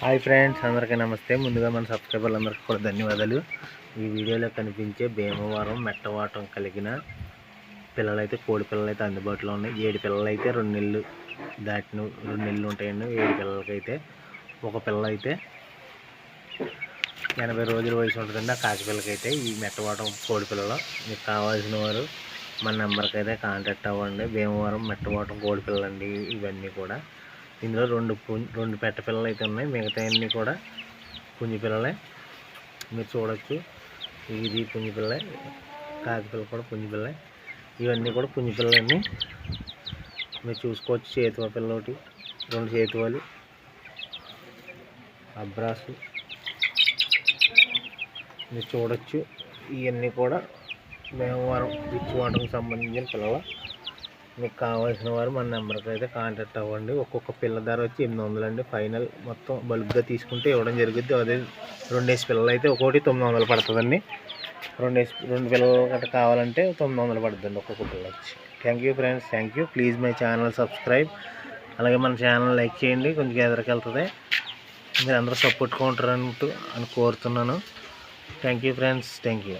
Hi friends అందరికీ నమస్తే. ముందుగా మన సబ్స్క్రైబర్లందరికీ కూడా ధన్యవాదాలు. ఈ వీడియోలో కనిపించే భీమవరం మెట్టవాటం కలిగిన పిల్లలైతే కోడి పిల్లలైతే అయితే అందుబాటులో ఉన్నాయి. ఏడు పిల్లలు అయితే రెండు నెలలు దాటిన రెండు నెలలు ఉంటాయండి. ఏడు పిల్లలకైతే ఒక పిల్ల అయితే ఎనభై రోజుల వయసు ఉంటుందండి. ఆ కాకిపిల్లకైతే ఈ మెట్టవాటం కోడి పిల్లలు. మీకు కావాల్సిన వారు మన నెంబర్కి అయితే కాంటాక్ట్ అవ్వండి. భీమవరం మెట్టవాటం కోడి పిల్లలండి. ఇవన్నీ కూడా ఇందులో రెండు రెండు పెట్ట పిల్లలు అయితే ఉన్నాయి. మిగతా అన్నీ కూడా పుంజి పిల్లలే. మీరు చూడొచ్చు. ఇది పుంజి పిల్లలే. కాకి పిల్ల కూడా పుంజి పిల్లలే. ఇవన్నీ కూడా పుంజి పిల్లలన్నీ మీరు చూసుకోవచ్చు. చేతువ పిల్ల ఒకటి రెండు చేతువలు. అబ్రాసు. మీరు చూడొచ్చు. ఇవన్నీ కూడా భీమవరం రిచ్ వాటర్కి సంబంధించిన పిల్లలు. మీకు కావాల్సిన వారు మన నెంబర్కి అయితే కాంటాక్ట్ అవ్వండి. ఒక్కొక్క పిల్ల ధర వచ్చి ఎనిమిది వందలు అండి. ఫైనల్ మొత్తం బల్క్గా తీసుకుంటే ఇవ్వడం జరుగుద్ది. అదే రెండేసి పిల్లలు అయితే ఒకటి తొమ్మిది వందలు పడుతుందండి. రెండేసి రెండు పిల్లలు గట్రా కావాలంటే తొమ్మిది వందలు పడుతుందండి ఒక్కొక్క పిల్ల వచ్చి. Thank you friends thank you please my channel subscribe అలాగే మన ఛానల్ లైక్ చేయండి. కొంచెం ఎదరికి వెళ్తుంది. మీరు అందరూ సపోర్ట్గా ఉంటారంటూ అని కోరుతున్నాను. Thank you friends thank you